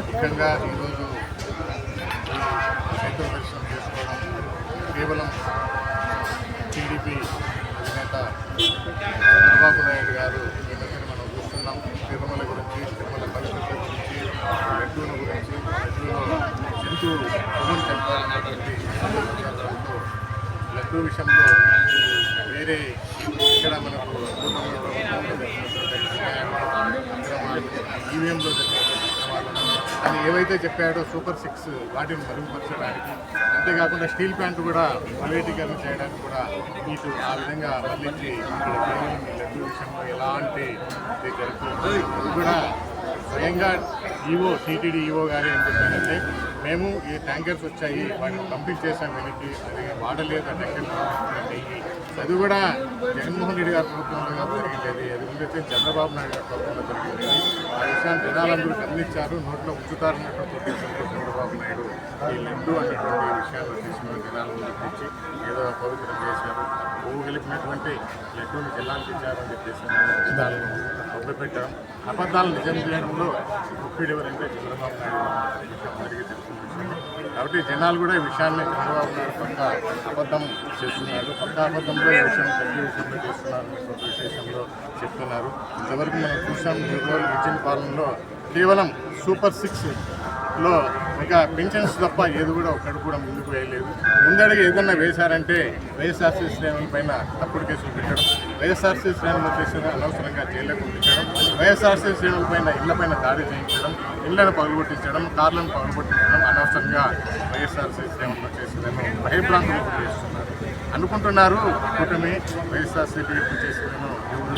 ముఖ్యంగా ఈరోజు రైతు దర్శనం చేసుకోవడం కేవలం టీడీపీ అధినేత చంద్రబాబు నాయుడు గారు జంతు అమలు చంపాలనేటువంటి సమాచారాలతో విషయంలో వేరే ఇక్కడ మనకు ఈవీఎంలో అని ఏవైతే చెప్పాడో సూపర్ సిక్స్ వాటిని మెరుగుపరచడానికి అంతేకాకుండా స్టీల్ ప్లాంట్ కూడా ప్రైవేటీకరణ చేయడానికి కూడా మీకు ఆ విధంగా మళ్ళించి ఇక్కడ లడ్డు విషయంలో ఎలాంటి ఇది జరుగుతుంది కూడా స్వయంగా ఈవో టీటీడీ ఈవో గారు ఏం చెప్పారంటే మేము ఈ ట్యాంకర్స్ వచ్చాయి వాటిని పంపించేసాం వెనక్కి. అది వాడలేదు ఆ ట్యాంకర్ అది కూడా జగన్మోహన్ రెడ్డి గారి ప్రభుత్వంలో జరిగింది. అది ముందైతే చంద్రబాబు నాయుడు గారి ప్రభుత్వంలో జరిగింది. ఆ విషయాన్ని జనాలందరూ గమనించారు. నోట్లో ఉంచుతారన్నటువంటి చంద్రబాబు నాయుడు ఈ లడ్డు అనేటువంటి విషయాలు తీసుకుని జనాలను తెచ్చి ఏదో పవిత్రం చేశారు. పువ్వు గెలిపినటువంటి లడ్డూని జిల్లాలకు ఇచ్చారని చెప్పేసి జనాలను పెట్టడం అబద్ధాలు నిజం చేయడంలో ముఖ్యుడు ఎవరంటే చంద్రబాబు నాయుడు విషయం అందరికీ తెలిసిన కాబట్టి జనాలు కూడా ఈ విషయాన్ని చంద్రబాబు నాయుడు పక్క అబద్ధం చేస్తున్నారు. పక్క అబద్ధంలో ఈ విషయం పెద్ద విషయంలో చేస్తున్నారు. విశేషంలో చెప్తున్నారు. ఇంతవరకు మనం చూసాం ఈ ఇచ్చిన పాలనలో కేవలం సూపర్ సిక్స్లో ఇంకా పెన్షన్స్ తప్ప ఏది కూడా ఒక్కడు కూడా ముందుకు వేయలేదు. ముందడుగు ఏదన్నా వేశారంటే వైఎస్ఆర్సీ శ్రేణుల పైన తప్పుడు కేసులు పెట్టడం వైఎస్ఆర్సీ శ్రేణులు చేసిన అనవసరంగా జైళ్ళకు పంపించడం వైఎస్ఆర్సీ శ్రేణుల పైన ఇళ్ళ పైన దాడి చేయించడం ఇళ్ళను పగలగొట్టించడం కార్లను పగలగొట్టించడం అనవసరంగా వైఎస్ఆర్సీ శ్రేణులు చేసిందని భయభ్రాంతులు చేస్తున్నారు. అనుకుంటున్నారు కూటమి వైఎస్ఆర్సీపీ చేసిన ఎవరు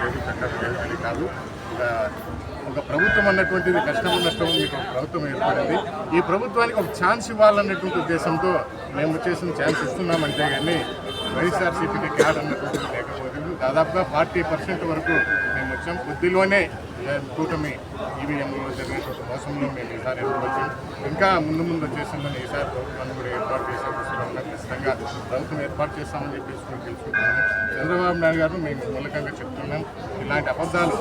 లేదు లేదు చట్టం లేదు అని కాదు. ఒక ఒక ప్రభుత్వం అన్నటువంటిది కష్టం నష్టం మీకు ప్రభుత్వం ఏర్పడింది. ఈ ప్రభుత్వానికి ఒక ఛాన్స్ ఇవ్వాలన్నటువంటి ఉద్దేశంతో మేము చేసిన ఛాన్స్ ఇస్తున్నామంటే కానీ వైఎస్ఆర్సీపీకి క్యాడ్ అన్నటువంటిది లేకపోతే దాదాపుగా ఫార్టీ పర్సెంట్ వరకు మేము వచ్చాం. కొద్దిలోనే కూటమి ఈవీఎంలో జరిగినటువంటి మోసంలో మేము ఈసారి వచ్చాం? ఇంకా ముందు ముందు వచ్చేసిందని ఈసారి ప్రభుత్వాన్ని కూడా ఏర్పాటు చేసే దృష్టిలో ఖచ్చితంగా ప్రభుత్వం ఏర్పాటు చేస్తామని చెప్పేసి మేము తెలుసుకుంటున్నాము. చంద్రబాబు నాయుడు గారు మేము మూలకంగా మేము ఇలాంటి అబద్ధాలు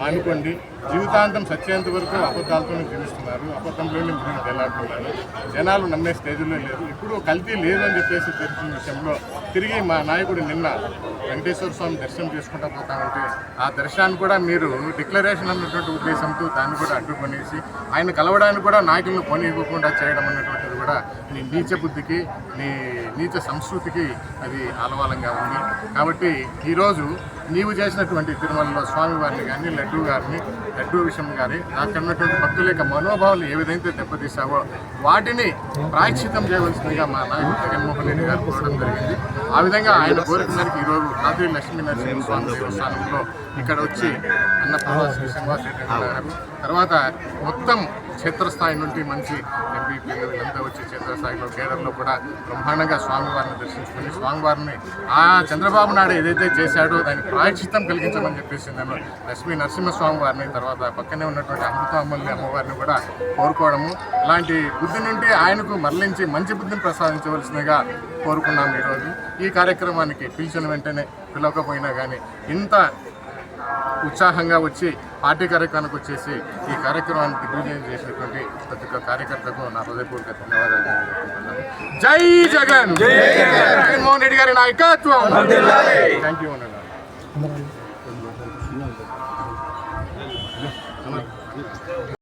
మానుకోండి. జీవితాంతం సత్యేంత వరకు అబద్ధాలతోనే జీవిస్తున్నారు. అబద్ధంలోనే మీరు వెళ్ళాడుతున్నారు జనాలు నమ్మే స్టేజ్లో లేరు. ఇప్పుడు కల్తీ లేదని చెప్పేసి తెలిసిన విషయంలో తిరిగి మా నాయకుడు నిన్న వెంకటేశ్వర స్వామి దర్శనం చేసుకుంటా పోతామంటే ఆ దర్శనాన్ని కూడా మీరు డిక్లరేషన్ అన్నటువంటి ఉద్దేశంతో దాన్ని కూడా అడ్డుకొనేసి ఆయన కలవడానికి కూడా నాయకులను ఇవ్వకుండా చేయడం అన్నటువంటిది కూడా నీ నీచ బుద్ధికి నీ నీచ సంస్కృతికి అది ఆలవాలంగా ఉంది. కాబట్టి ఈరోజు నీవు చేసినటువంటి తిరుమలలో స్వామివారిని కానీ లడ్డూ గారిని లడ్డూ విషయం కానీ అక్కడ ఉన్నటువంటి భక్తుల యొక్క మనోభావాలు ఏ విధంగా దెబ్బతీసావో వాటిని ప్రాయశ్చితం చేయవలసిందిగా మా నాయకుడు జగన్మోహన్ రెడ్డి గారు కోరడం జరిగింది. ఆ విధంగా ఆయన కోరిక మేరకు ఈరోజు కాద్రి లక్ష్మీ నరసింహస్వామి దేవస్థానంలో ఇక్కడ వచ్చి అన్నపూర్ణ శ్రీ శ్రీనివాస రెడ్డి గారు. తర్వాత మొత్తం క్షేత్రస్థాయి నుండి మంచి ఎంపీపీలు వీళ్ళంతా వచ్చి క్షేత్రస్థాయిలో కేరళలో కూడా బ్రహ్మాండంగా స్వామివారిని దర్శించుకొని స్వామివారిని ఆ చంద్రబాబు నాయుడు ఏదైతే చేశాడో దానికి ప్రాయశ్చిత్తం కలిగించమని చెప్పేసి నేను లక్ష్మీ నరసింహస్వామి వారిని తర్వాత పక్కనే ఉన్నటువంటి అమృత అమ్మవారిని కూడా కోరుకోవడము. అలాంటి బుద్ధి నుండి ఆయనకు మరలించి మంచి బుద్ధిని ప్రసాదించవలసిందిగా కోరుకున్నాము ఈరోజు. ఈ కార్యక్రమానికి పిలిచిన వెంటనే పిలవకపోయినా కానీ ఇంత ఉత్సాహంగా వచ్చి పార్టీ కార్యక్రమానికి వచ్చేసి ఈ కార్యక్రమాన్ని దిగ్విజయం చేసినటువంటి ప్రతి ఒక్క కార్యకర్తకు నా హృదయపూర్వక ధన్యవాదాలు. జై జగన్! జగన్మోహన్ రెడ్డి గారి నాయకత్వం! Thank you